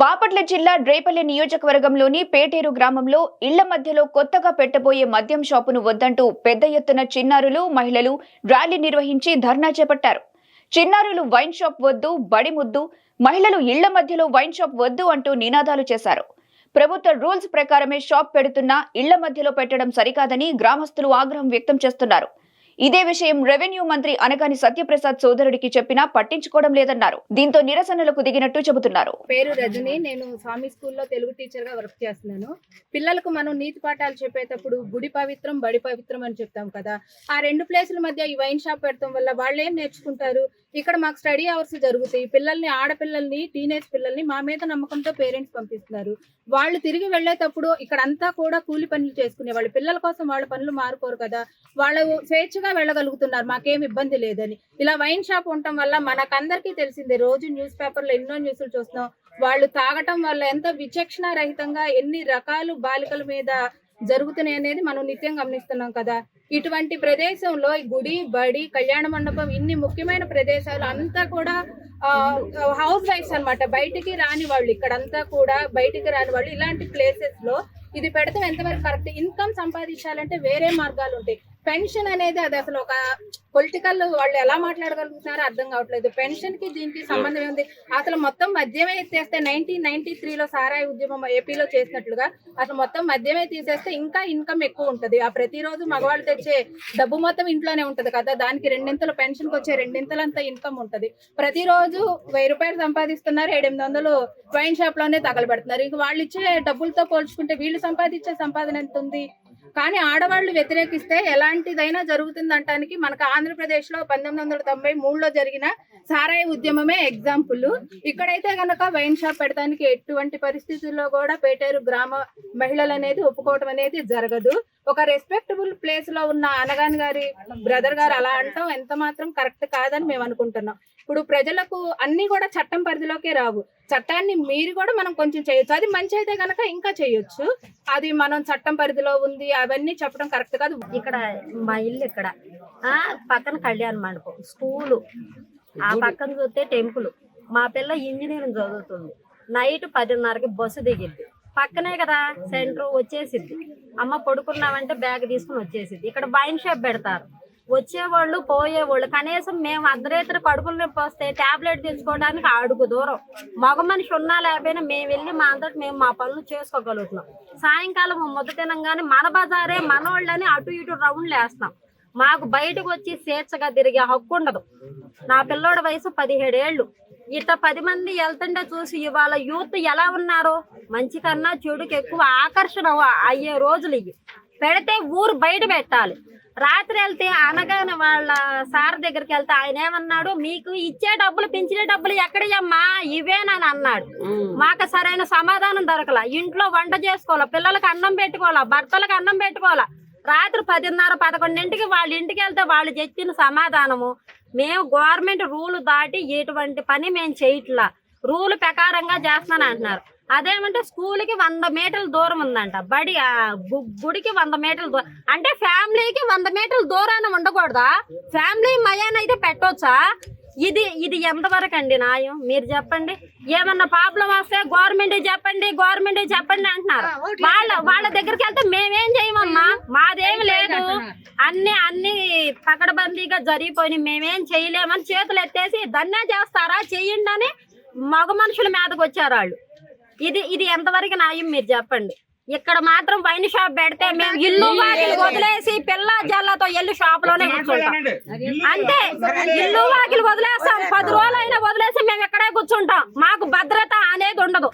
బాపట్ల జిల్లా డ్రేపల్లి నియోజకవర్గంలోని పేటేరు గ్రామంలో ఇళ్ళ మధ్యలో కొత్తగా పెట్టబోయే మద్యం షాపును వద్దంటూ పెద్ద ఎత్తున చిన్నారులు మహిళలు ర్యాలీ నిర్వహించి ధర్నా చేపట్టారు. చిన్నారులు వైన్ షాప్ వద్దు బడి ముద్దు మహిళలు ఇళ్ళ మధ్యలో వైన్ షాప్ వద్దు అంటూ నినాదాలు చేశారు. ప్రభుత్వ రూల్స్ ప్రకారమే షాప్ పెడుతున్నా ఇళ్ళ మధ్యలో పెట్టడం సరికాదని గ్రామస్తులు ఆగ్రహం వ్యక్తం చేస్తున్నారు. ఇదే విషయం రెవెన్యూ మంత్రి అనగాని సత్యప్రసాద్ సోదరుడికి చెప్పినా పట్టించుకోవడం లేదన్నారు. దీంతో నిరసనలకు దిగినట్టు చెబుతున్నారు. పేరు రజని. నేను స్వామి స్కూల్లో తెలుగు టీచర్గా వర్క్ చేస్తున్నాను. పిల్లలకు మనం నీతి పాఠాలు చెప్పేటప్పుడు గుడి పవిత్రం బడి పవిత్రం అని చెప్తాం కదా. ఆ రెండు ప్లేసుల మధ్య ఈ వైన్ షాప్ పెడతాం వల్ల వాళ్ళు ఏం నేర్చుకుంటారు? ఇక్కడ మాకు స్టడీ అవర్స్ జరుగుతాయి. పిల్లల్ని ఆడపిల్లల్ని టీనేజ్ పిల్లల్ని మా మీద నమ్మకంతో పేరెంట్స్ పంపిస్తున్నారు. వాళ్ళు తిరిగి వెళ్ళేటప్పుడు ఇక్కడ అంతా కూడా కూలి పనులు చేసుకునే వాళ్ళు పిల్లల కోసం వాళ్ళ పనులు మారుకోరు కదా. వాళ్ళు స్వేచ్ఛగా వెళ్ళగలుగుతున్నారు. మాకేం ఇబ్బంది లేదని. ఇలా వైన్ షాప్ ఉండటం వల్ల మనకందరికీ తెలిసిందే రోజు న్యూస్ పేపర్లో ఎన్నో న్యూస్లు చూస్తున్నాం. వాళ్ళు తాగటం వల్ల ఎంత విచక్షణ రహితంగా ఎన్ని రకాలు బాలికల మీద జరుగుతున్నాయి అనేది మనం నిత్యం గమనిస్తున్నాం కదా. ఇటువంటి ప్రదేశంలో గుడి బడి కళ్యాణ మండపం ఇన్ని ముఖ్యమైన ప్రదేశాలు అంతా కూడా హౌస్ వైఫ్స్ అన్నమాట. బయటికి రాని వాళ్ళు ఇక్కడంతా కూడా బయటికి రాని వాళ్ళు ఇలాంటి ప్లేసెస్లో ఇది పెడతాం. ఎంతవరకు కరెక్ట్ ఇన్కమ్ సంపాదించాలంటే వేరే మార్గాలు ఉంటాయి. పెన్షన్ అనేది అది అసలు ఒక పొలిటికల్ వాళ్ళు ఎలా మాట్లాడగలుగుతున్నారో అర్థం కావట్లేదు. పెన్షన్కి దీనికి సంబంధం ఉంది అసలు మొత్తం మద్యమే ఎత్తేస్తే నైన్టీన్ నైన్టీ త్రీలో సారాయి ఉద్యమం ఏపీలో చేసినట్లుగా అసలు మొత్తం మద్యమే తీసేస్తే ఇంకా ఇన్కమ్ ఎక్కువ ఉంటది. ఆ ప్రతిరోజు మగవాళ్ళు తెచ్చే డబ్బు మొత్తం ఇంట్లోనే ఉంటది కదా. దానికి రెండింతలు పెన్షన్కి వచ్చే రెండింతలంత ఇన్కమ్ ఉంటది. ప్రతిరోజు వెయ్యి రూపాయలు సంపాదిస్తున్నారు. ఏడెనిమిది వందలు వైన్ షాప్లోనే తగలబెడుతున్నారు. ఇంక వాళ్ళు ఇచ్చే డబ్బులతో పోల్చుకుంటే వీళ్ళు సంపాదించే సంపాదన ఎంత ఉంది? కానీ ఆడవాళ్ళు వ్యతిరేకిస్తే ఎలాంటిదైనా జరుగుతుంది అంటానికి మనకు ఆంధ్రప్రదేశ్లో పంతొమ్మిది వందల తొంభై మూడులో జరిగిన సారాయి ఉద్యమమే ఎగ్జాంపుల్. ఇక్కడైతే గనక వైన్ షాప్ పెడతానికి ఎటువంటి పరిస్థితుల్లో కూడా పేటేరు గ్రామ మహిళలు అనేది ఒప్పుకోవటం అనేది జరగదు. ఒక రెస్పెక్టబుల్ ప్లేస్లో ఉన్న అనగాని గారి బ్రదర్ గారు అలా అంటాం ఎంత మాత్రం కరెక్ట్ కాదని మేము అనుకుంటున్నాం. ఇప్పుడు ప్రజలకు అన్ని కూడా చట్టం పరిధిలోకే రావు. చట్టాన్ని మీరు కూడా మనం కొంచెం చేయొచ్చు. అది మంచి అయితే గనక ఇంకా చేయొచ్చు. అది మనం చట్టం పరిధిలో ఉంది అవన్నీ చెప్పడం కరెక్ట్ కాదు. ఇక్కడ మా ఇల్లు ఇక్కడ. ఆ పక్కన కళ్యాణ మండపం స్కూలు. ఆ పక్కన చూస్తే టెంపుల్. మా పిల్ల ఇంజనీరింగ్ చదువుతుంది. నైట్ పదిన్నరకి బస్సు దిగిద్ది. పక్కనే కదా సెంటర్ వచ్చేసిద్ది. అమ్మ పడుకున్నామంటే బ్యాగ్ తీసుకుని వచ్చేసిద్ది. ఇక్కడ వైన్ షాప్ పెడతారు. వచ్చేవాళ్ళు పోయేవాళ్ళు. కనీసం మేము అర్ధరేత్రి కడుపులు నొప్పి వస్తే టాబ్లెట్ తెచ్చుకోవడానికి అడుగు దూరం. మగ మనిషి ఉన్నా లేకపోయినా మేము వెళ్ళి మా అంతటి మేము మా పనులు చేసుకోగలుగుతున్నాం. సాయంకాలం మొదటి తినంగానే మన బజారే మనోళ్ళని అటు ఇటు రౌండ్లు వేస్తాం మాకు బయటకు వచ్చి స్వేచ్ఛగా తిరిగే హక్కు ఉండదు. నా పిల్లోడి వయసు పదిహేడేళ్ళు. ఇట్ట పది మంది వెళ్తుంటే చూసి ఇవాళ యూత్ ఎలా ఉన్నారో? మంచి కన్నా చెడుకి ఎక్కువ ఆకర్షణ అయ్యే రోజులు ఇవి. పెడితే ఊరు బయట పెట్టాలి. రాత్రి వెళ్తే అనగానే వాళ్ళ సార్ దగ్గరికి వెళ్తే ఆయన ఏమన్నాడు? మీకు ఇచ్చే డబ్బులు పెంచిన డబ్బులు ఎక్కడయ్యమ్మా ఇవేనని అన్నాడు. మాకు సరైన సమాధానం దొరకల. ఇంట్లో వంట చేసుకోవాలా? పిల్లలకి అన్నం పెట్టుకోవాలా? భర్తలకు అన్నం పెట్టుకోవాలా? రాత్రి పదిన్నర పదకొండింటికి వాళ్ళ ఇంటికి వెళ్తే వాళ్ళు చెప్పిన సమాధానము మేము గవర్నమెంట్ రూల్ దాటి ఎటువంటి పని మేము చేయట్లా. రూల్ ప్రకారంగా చేస్తాను అంటున్నారు. అదేమంటే స్కూల్కి వంద మీటర్ల దూరం ఉందంట. బడి గుడికి వంద మీటర్ల దూరం అంటే ఫ్యామిలీకి వంద మీటర్ల దూరాన ఉండకూడదా? ఫ్యామిలీ మయాన్ అయితే పెట్టొచ్చా? ఇది ఇది ఎంతవరకు అండి న్యాయం? మీరు చెప్పండి. ఏమన్నా ప్రాబ్లం వస్తే గవర్నమెంట్ చెప్పండి గవర్నమెంట్ చెప్పండి అంటున్నారు. వాళ్ళ వాళ్ళ దగ్గరికి వెళ్తే మేమేం చేయమమ్మా? మాదేమి లేదు. అన్ని. అన్ని పకడబందీగా జరిగిపోయి మేమేం చేయలేమని చేతులు ఎత్తేసి దన్నే చేస్తారా? చెయ్యండి అని మగ మనుషుల మీదకి వచ్చారు వాళ్ళు. ఇది ఇది ఎంతవరకు న్యాయం మీరు చెప్పండి. ఇక్కడ మాత్రం వైన్ షాప్ పెడితే మేము ఇల్లు వాకిలి వదిలేసి పిల్ల జల్లతో ఎల్లు షాప్లోనే కూర్చుంటాం. అంతే ఇల్లు వాకిలి వదిలేస్తాం. పది రోజులు అయినా వదిలేసి మేము ఇక్కడే కూర్చుంటాం. మాకు భద్రత అనేది ఉండదు.